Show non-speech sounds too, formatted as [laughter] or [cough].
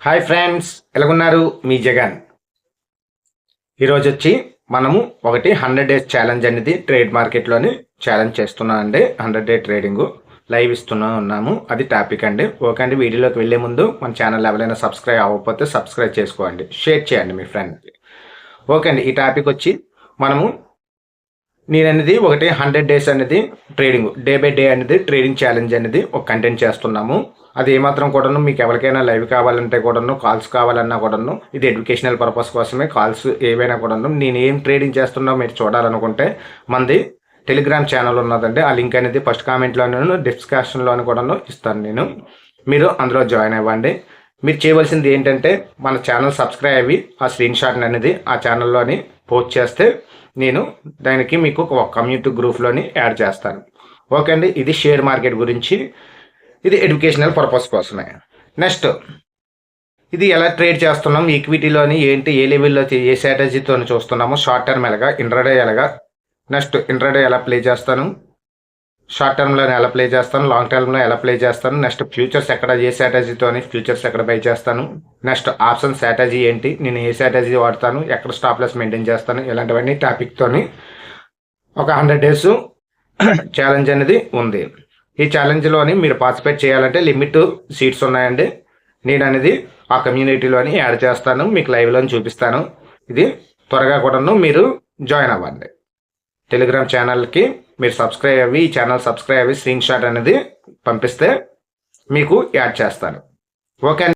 Hi friends ఎలాగున్నారు మీ జగన్? ఈరోజు వచ్చి మనము ఒకటి హండ్రెడ్ డేస్ ఛాలెంజ్ అనేది ట్రేడ్ మార్కెట్లోని ఛాలెంజ్ చేస్తున్నాం అండి హండ్రెడ్ డే ట్రేడింగ్ లైవ్ ఇస్తున్నా ఉన్నాము. అది టాపిక్ అండి. ఓకే అండి వీడియోలోకి వెళ్ళే ముందు మన ఛానల్ ఎవరైనా సబ్స్క్రైబ్ అవ్వకపోతే సబ్స్క్రైబ్ చేసుకోండి. షేర్ చేయండి మీ ఫ్రెండ్కి ఓకే అండి ఈ టాపిక్ వచ్చి మనము నేను అనేది ఒకటి హండ్రెడ్ డేస్ అనేది ట్రేడింగ్ డే బై డే అనేది ట్రేడింగ్ ఛాలెంజ్ అనేది ఒక కంటెంట్ చేస్తున్నాము. అది ఏమాత్రం కూడాను మీకు ఎవరికైనా లైవ్ కావాలంటే కూడాను కాల్స్ కావాలన్నా కూడాను ఇది ఎడ్యుకేషనల్ పర్పస్ కోసమే కాల్స్ ఏవైనా కూడాను. నేను ఏం ట్రేడింగ్ చేస్తున్నా మీరు చూడాలనుకుంటే మంది టెలిగ్రామ్ ఛానల్ ఉన్నదండి. ఆ లింక్ అనేది ఫస్ట్ కామెంట్లోనూ డిస్క్రిప్షన్లోనూ కూడాను ఇస్తాను నేను. మీరు అందులో జాయిన్ అవ్వండి. మీరు చేయవలసింది ఏంటంటే మన ఛానల్ సబ్స్క్రైబ్ అయ్యి ఆ స్క్రీన్ షాట్ అనేది ఆ ఛానల్లోని పోస్ట్ చేస్తే నేను దానికి మీకు ఒక కమ్యూనిటీ గ్రూప్లోని యాడ్ చేస్తాను. ఓకే అండి ఇది షేర్ మార్కెట్ గురించి. ఇది ఎడ్యుకేషనల్ పర్పస్ కోసమే. నెక్స్ట్ ఇది ఎలా ట్రేడ్ చేస్తున్నాం ఈక్విటీలోని ఏంటి ఏ లెవెల్లో ఏ స్ట్రాటజీతో చూస్తున్నాము షార్ట్ టర్మ్ ఎలాగా ఇంట్రాడే ఎలాగా. నెక్స్ట్ ఇంట్రాడే ఎలా ప్లే చేస్తాను షార్ట్ టర్మ్లో ఎలా ప్లే చేస్తాను లాంగ్ టర్మ్లో ఎలా ప్లే చేస్తాను. నెక్స్ట్ ఫ్యూచర్స్ ఎక్కడ ఏ స్ట్రాటజీతో ఫ్యూచర్స్ ఎక్కడ బై చేస్తాను. నెక్స్ట్ ఆప్షన్ స్ట్రాటజీ ఏంటి నేను ఏ స్ట్రాటజీ వాడతాను ఎక్కడ స్టాప్ లెస్ మెయింటైన్ చేస్తాను ఇలాంటివన్నీ టాపిక్తోని ఒక హండ్రెడ్ డేస్ [clears throat] ఛాలెంజ్ అనేది ఉంది. ఈ ఛాలెంజ్లోని మీరు పార్టిసిపేట్ చేయాలంటే లిమిట్ సీట్స్ ఉన్నాయండి. నేను అనేది ఆ కమ్యూనిటీలోని యాడ్ చేస్తాను మీకు లైవ్లో చూపిస్తాను. ఇది త్వరగా కూడాను మీరు జాయిన్ అవ్వండి. టెలిగ్రామ్ ఛానల్కి మీరు సబ్స్క్రైబ్ అవ్వి ఈ ఛానల్ సబ్స్క్రైబ్ అవ్వి స్క్రీన్ షాట్ అనేది పంపిస్తే మీకు యాడ్ చేస్తాను. ఓకే